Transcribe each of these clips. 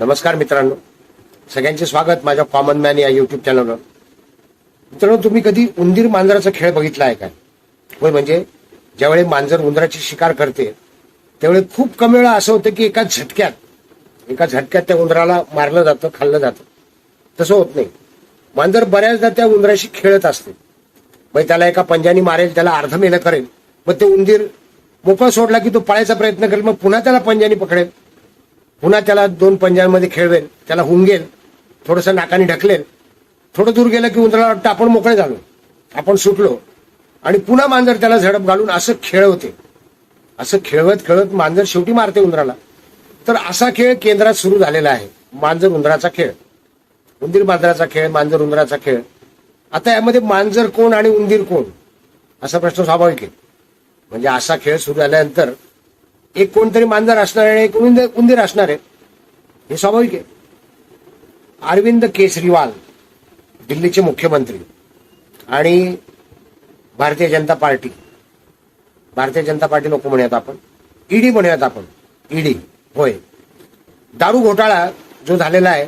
नमस्कार मित्रांनो. सगळ्यांचे स्वागत माझ्या कॉमन मॅन या युट्यूब चॅनलवर मित्रांनो तुम्ही कधी उंदीर मांजराचा खेळ बघितला आहे काय होय म्हणजे ज्यावेळी मांजर उंदराची शिकार करते त्यावेळी खूप कमी वेळा असं होतं की एका झटक्यात एका झटक्यात त्या उंदराला मारलं जातं खाल्लं जातं. तसं होत नाही. मांजर बऱ्याचदा त्या उंदराशी खेळत असते. मग त्याला एका पंजानी मारेल त्याला अर्ध मेलं करेल मग ते उंदीर मोकळा सोडला की तो पाळायचा प्रयत्न करेल मग पुन्हा त्याला पंजानी पकडेल. पुन्हा त्याला दोन पंजांमध्ये खेळवेल त्याला हुंगेल थोडंसं नाकाने ढकलेल थोडं दूर गेलं की उंदराला वाटतं आपण मोकळे झालो आपण सुटलो. आणि पुन्हा मांजर त्याला झडप घालून असं खेळवते. असं खेळवत खेळत मांजर शेवटी मारते उंदराला. तर असा खेळ केंद्रात सुरू झालेला आहे. मांजर उंदराचा खेळ. उंदीर मांजराचा खेळ मांजर उंदराचा खेळ. आता यामध्ये मांजर कोण आणि उंदीर कोण? असा प्रश्न स्वाभाविक आहे. म्हणजे असा खेळ सुरू झाल्यानंतर एक कोणतरी मांजर असणार आहे आणि एक उंदीर उंदीर असणार आहे. हे स्वाभाविक आहे. अरविंद केजरीवाल दिल्लीचे मुख्यमंत्री आणि भारतीय जनता पार्टी. भारतीय जनता पार्टी नको म्हणूयात आपण. ईडी म्हणूयात आपण. ईडी होय. दारू घोटाळा जो झालेला आहे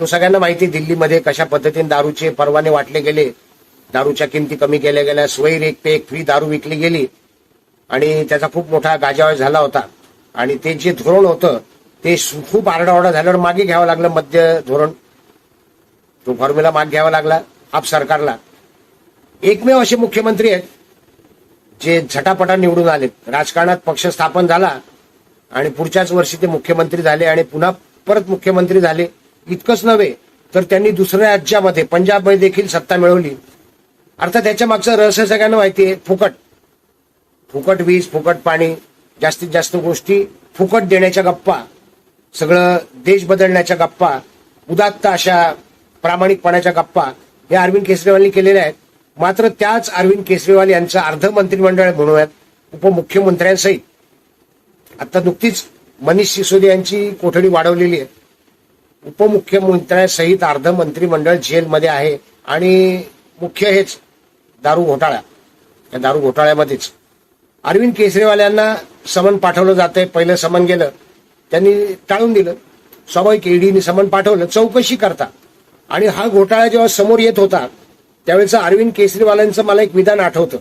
तो सगळ्यांना माहिती दिल्लीमध्ये कशा पद्धतीने दारूचे परवाने वाटले गेले. दारूच्या किमती कमी केल्या गेल्या स्वैर एक पे एक फ्री दारू विकली गेली. आणि त्याचा खूप मोठा गाजावाज झाला होता. आणि ते जे धोरण होतं ते खूप आरडाओरडा झाल्यावर मागे घ्यावं लागलं मध्य धोरण. तो फॉर्म्युला मागे घ्यावा लागला आप सरकारला. एकमेव असे मुख्यमंत्री आहेत जे झटापटा निवडून आलेत. राजकारणात पक्ष स्थापन झाला आणि पुढच्याच वर्षी ते मुख्यमंत्री झाले आणि पुन्हा परत मुख्यमंत्री झाले इतकंच नव्हे तर त्यांनी दुसऱ्या राज्यामध्ये पंजाबमध्ये देखील सत्ता मिळवली. अर्थात त्याच्या मागचं रहस्य सगळ्यांना माहिती आहे फुकट. फुकट वीज फुकट पाणी जास्तीत जास्त गोष्टी फुकट देण्याच्या गप्पा सगळं देश बदलण्याच्या गप्पा उदात्त अशा प्रामाणिकपणाच्या गप्पा हे अरविंद केजरीवालनी केलेल्या आहेत. मात्र त्याच अरविंद केजरीवाल यांचं अर्ध मंत्रिमंडळ म्हणूयात उपमुख्यमंत्र्यांसहित. आता नुकतीच मनीष सिसोदिया यांची कोठडी वाढवलेली आहे. उपमुख्यमंत्र्यांसहित अर्ध मंत्रिमंडळ जेलमध्ये आहे आणि मुख्य हेच दारू घोटाळा. या दारू घोटाळ्यामध्येच अरविंद केजरीवाल यांना समन पाठवलं जातंय पहिलं समन गेलं त्यांनी टाळून दिलं. स्वाभाविक ईडीने समन पाठवलं चौकशी करता. आणि हा घोटाळा जेव्हा समोर येत होता त्यावेळेचं अरविंद केजरीवालांचं मला एक विधान आठवतं.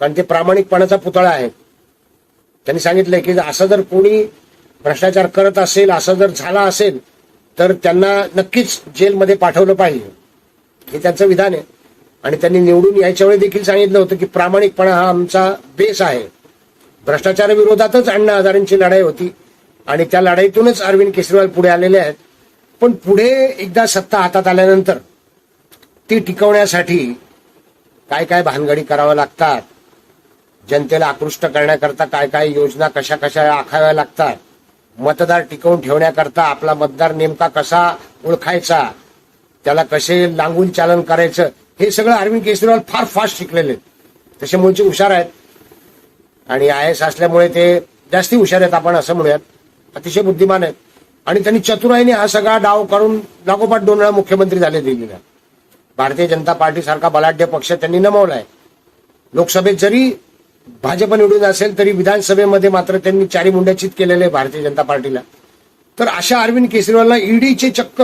कारण ते प्रामाणिकपणाचा पुतळा आहे. त्यांनी सांगितलंय की असं जर कोणी भ्रष्टाचार करत असेल असं जर झाला असेल तर त्यांना नक्कीच जेलमध्ये पाठवलं पाहिजे. हे त्यांचं विधान आहे. आणि त्यांनी निवडून यायच्या वेळी देखील सांगितलं होतं की प्रामाणिकपणा हा आमचा बेस आहे. भ्रष्टाचाराविरोधातच अण्णा हजारेंची लढाई होती. आणि त्या लढाईतूनच अरविंद केजरीवाल पुढे आलेले आहेत. पण पुढे एकदा सत्ता हातात आल्यानंतर ती टिकवण्यासाठी काय काय भानगडी कराव्या लागतात? जनतेला आकृष्ट करण्याकरता काय काय योजना कशा कशा आखाव्या लागतात? मतदार टिकवून ठेवण्याकरता आपला मतदार नेमका कसा ओळखायचा? त्याला कसे लांगून चालन करायचं? हे सगळं अरविंद केजरीवाल फार फास्ट शिकलेले आहेत. तसे मुळचे हुशार आहेत. आणि आय एस असल्यामुळे ते जास्ती हुशार आहेत आपण असं म्हणूयात. अतिशय बुद्धिमान आहेत. आणि त्यांनी चतुराईने हा सगळा डाव काढून लागोपाठ दोन वेळा मुख्यमंत्री झाले दिल्लीला. भारतीय जनता पार्टी सारखा बलाढ्य पक्ष त्यांनी नमवलाय. लोकसभेत जरी भाजप निवडून असेल तरी विधानसभेमध्ये मात्र त्यांनी चारी मुंड्याचित केलेले आहे भारतीय जनता पार्टीला. तर अशा अरविंद केजरीवालला ईडीचे चक्क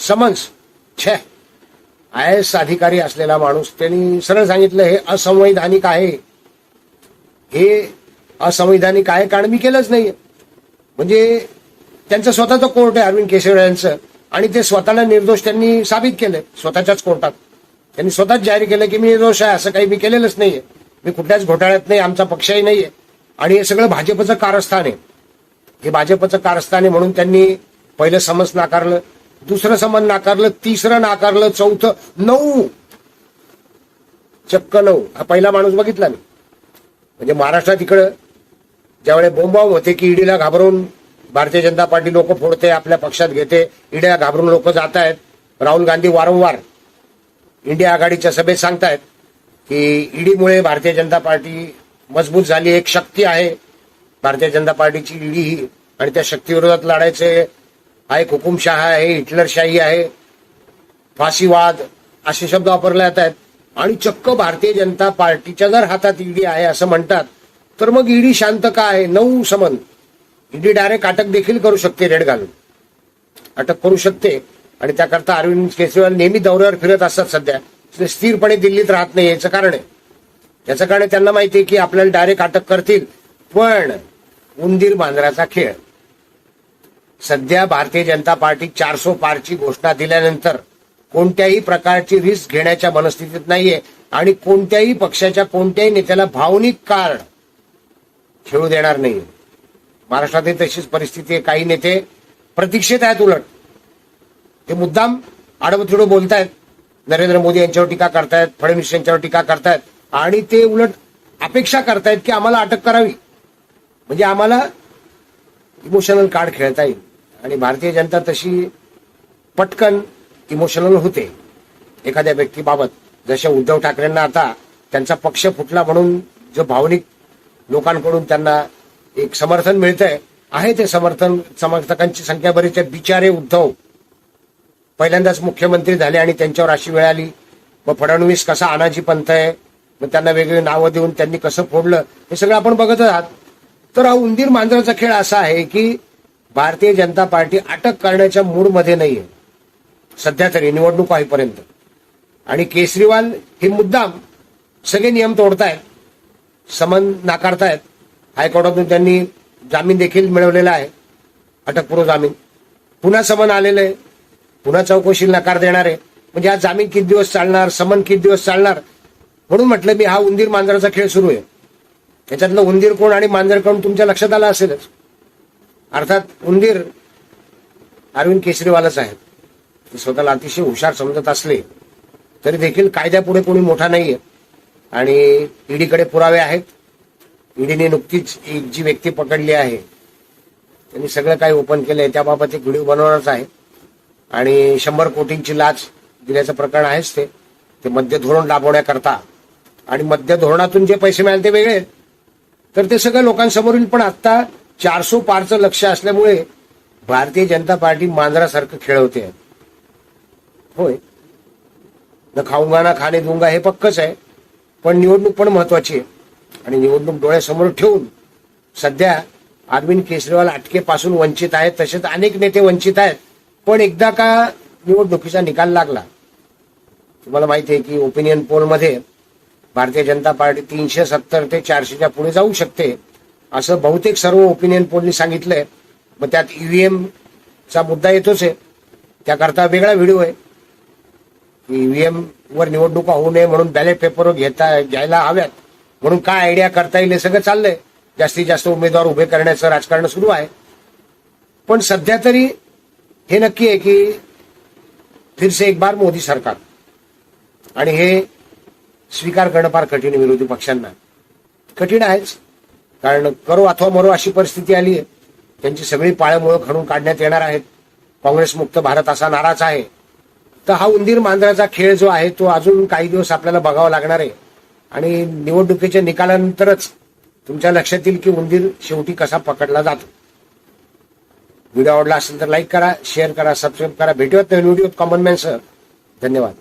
समन्स छे. आय एस अधिकारी असलेला माणूस त्यांनी सरळ सांगितलं हे असंवैधानिक आहे. हे असंवैधानिक आहे कारण मी केलंच नाही म्हणजे त्यांचं स्वतःचं कोर्ट आहे अरविंद केजरीवाल यांचं. आणि ते स्वतःला निर्दोष त्यांनी साबित केलंय स्वतःच्याच कोर्टात. त्यांनी स्वतःच जाहीर केलं की मी निर्दोष आहे असं काही मी केलेलंच नाहीये. मी कुठल्याच घोटाळ्यात नाही आमचा पक्षही नाहीये. आणि हे सगळं भाजपचं कारस्थान आहे. हे भाजपचं कारस्थान आहे म्हणून त्यांनी पहिलं समज नाकारलं दुसरं समज नाकारलं तिसरं नाकारलं चौथं नऊ. चक्क नऊ. हा पहिला माणूस बघितला मी. म्हणजे महाराष्ट्रात इकडं ज्यावेळेस बोंबाव होते की ईडीला घाबरून भारतीय जनता पार्टी लोक फोडते आपल्या पक्षात घेते ईडीला घाबरून लोक जात आहेत राहुल गांधी वारंवार इंडिया आघाडीच्या सभेत सांगतायत की ईडीमुळे भारतीय जनता पार्टी मजबूत झाली. एक शक्ती आहे भारतीय जनता पार्टीची ईडी ही आणि त्या शक्तीविरोधात लढायचे. हा एक हुकुमशाह आहे हिटलरशाही आहे. फाशीवाद असे शब्द वापरले जात आहेत आणि चक्क भारतीय जनता पार्टीच्या जर हातात ईडी आहे असं म्हणतात तर मग ईडी शांत का आहे? नऊ समन. ईडी डायरेक्ट अटक देखील करू शकते रेड घालून. अटक करू शकते. आणि त्याकरता अरविंद केजरीवाल नेहमी दौऱ्यावर फिरत असतात सध्या. ते स्थिरपणे दिल्लीत राहत नाही याचं कारण आहे. याचं कारण त्यांना माहिती आहे की आपल्याला डायरेक्ट अटक करतील पण उंदीर मांजराचा खेळ. सध्या भारतीय जनता पार्टी चारसो पारची घोषणा दिल्यानंतर कोणत्याही प्रकारची रिस्क घेण्याच्या मनस्थितीत नाहीये. आणि कोणत्याही पक्षाच्या कोणत्याही नेत्याला भावनिक कार्ड खेळू देणार नाही महाराष्ट्रातही तशीच परिस्थिती आहे. काही नेते प्रतीक्षेत आहेत उलट. ते मुद्दाम आडवतिडो बोलतायत. नरेंद्र मोदी यांच्यावर टीका करतायत फडणवीस यांच्यावर टीका करतायत. आणि ते उलट अपेक्षा करतायत की आम्हाला अटक करावी. म्हणजे आम्हाला इमोशनल कार्ड खेळता येईल. आणि भारतीय जनता तशी पटकन इमोशनल होते. एखाद्या व्यक्तीबाबत जसे उद्धव ठाकरेंना आता त्यांचा पक्ष फुटला म्हणून जो भावनिक लोकांकडून त्यांना एक समर्थन मिळतंय आहे ते समर्थन समर्थकांची संख्या बरीच आहे. बिचारे उद्धव पहिल्यांदाच मुख्यमंत्री झाले आणि त्यांच्यावर अशी वेळ आली मग फडणवीस कसा अनाजी पंथ आहे मग त्यांना वेगळी नावं देऊन त्यांनी कसं फोडलं हे सगळं आपण बघत आहात. तर हा उंदीर मांजराचा खेळ असा आहे की भारतीय जनता पार्टी अटक करण्याच्या मूडमध्ये नाहीये. सध्या तरी निवडणूक आहेपर्यंत आणि केजरीवाल हे मुद्दाम सगळे नियम तोडतायत समन नाकारतायत. हायकोर्टातून त्यांनी जामीन देखील मिळवलेला आहे अटकपूर्व जामीन. पुन्हा समन आलेलं आहे पुन्हा चौकशीला नकार देणार आहे. म्हणजे आज जामीन किती दिवस चालणार समन किती दिवस चालणार? म्हणून म्हटलं मी हा उंदीर मांजराचा खेळ सुरू आहे. त्याच्यातलं उंदीर कोण आणि मांजर कोण तुमच्या लक्षात आलं असेलच. अर्थात उंदीर अरविंद केजरीवालच आहेत. स्वतःला अतिशय हुशार समजत असले तरी देखील कायद्यापुढे कोणी मोठा नाहीये. आणि ईडीकडे पुरावे आहेत. ईडीने नुकतीच एक जी व्यक्ती पकडली आहे. त्यांनी सगळं काही ओपन केलंय. त्याबाबत एक व्हिडिओ बनवणारच आहे. आणि शंभर कोटींची लाच दिल्याचं प्रकरण आहेच ते. ते मध्य धोरण राबवण्याकरता आणि मध्य धोरणातून जे पैसे मिळाले ते वेगळे. तर ते सगळं लोकांसमोर येईल पण आता चारसो पारचं लक्ष असल्यामुळे भारतीय जनता पार्टी मांजरासारखं खेळवते. आहे. होय. न खाऊंगा ना खाणे दुंगा हे पक्कच आहे पण निवडणूक पण महत्वाची आहे. आणि निवडणूक डोळ्यासमोर ठेवून सध्या अरविंद केजरीवाल अटकेपासून वंचित आहेत तसेच अनेक नेते वंचित आहेत पण एकदा का निवडणुकीचा निकाल लागला? तुम्हाला माहिती आहे की ओपिनियन पोलमध्ये भारतीय जनता पार्टी तीनशे सत्तर ते चारशेच्या पुढे जाऊ शकते असं बहुतेक सर्व ओपिनियन पोलनी सांगितलंय. मग त्यात ईव्हीएमचा मुद्दा येतोच आहे. त्याकरता वेगळा व्हिडिओ आहे. ईव्हीएम वर निवडणुका होऊ नये म्हणून बॅलेट पेपर घेता घ्यायला हव्यात. म्हणून काय आयडिया करता येईल हे सगळं चाललंय. जास्तीत जास्त उमेदवार उभे करण्याचं राजकारण सुरू आहे. पण सध्या तरी हे नक्की आहे की फिरसे एक बार मोदी सरकार. आणि हे स्वीकार करणं फार कठीण विरोधी पक्षांना. कठीण आहेच. कारण करो अथवा मरो अशी परिस्थिती आली आहे त्यांची सगळी पाळेमुळं खणून काढण्यात येणार आहेत. काँग्रेस मुक्त भारत असा नाराज आहे. तर हा उंदीर मांजराचा खेळ जो आहे तो अजून काही दिवस आपल्याला बघावा लागणार आहे. आणि निवडणुकीच्या निकालानंतरच तुमच्या लक्षात येईल की उंदीर शेवटी कसा पकडला जातो. व्हिडिओ आवडला असेल तर लाईक करा शेअर करा सबस्क्राईब करा. भेटूयात नवीन व्हिडिओ कॉमन मॅन सर धन्यवाद.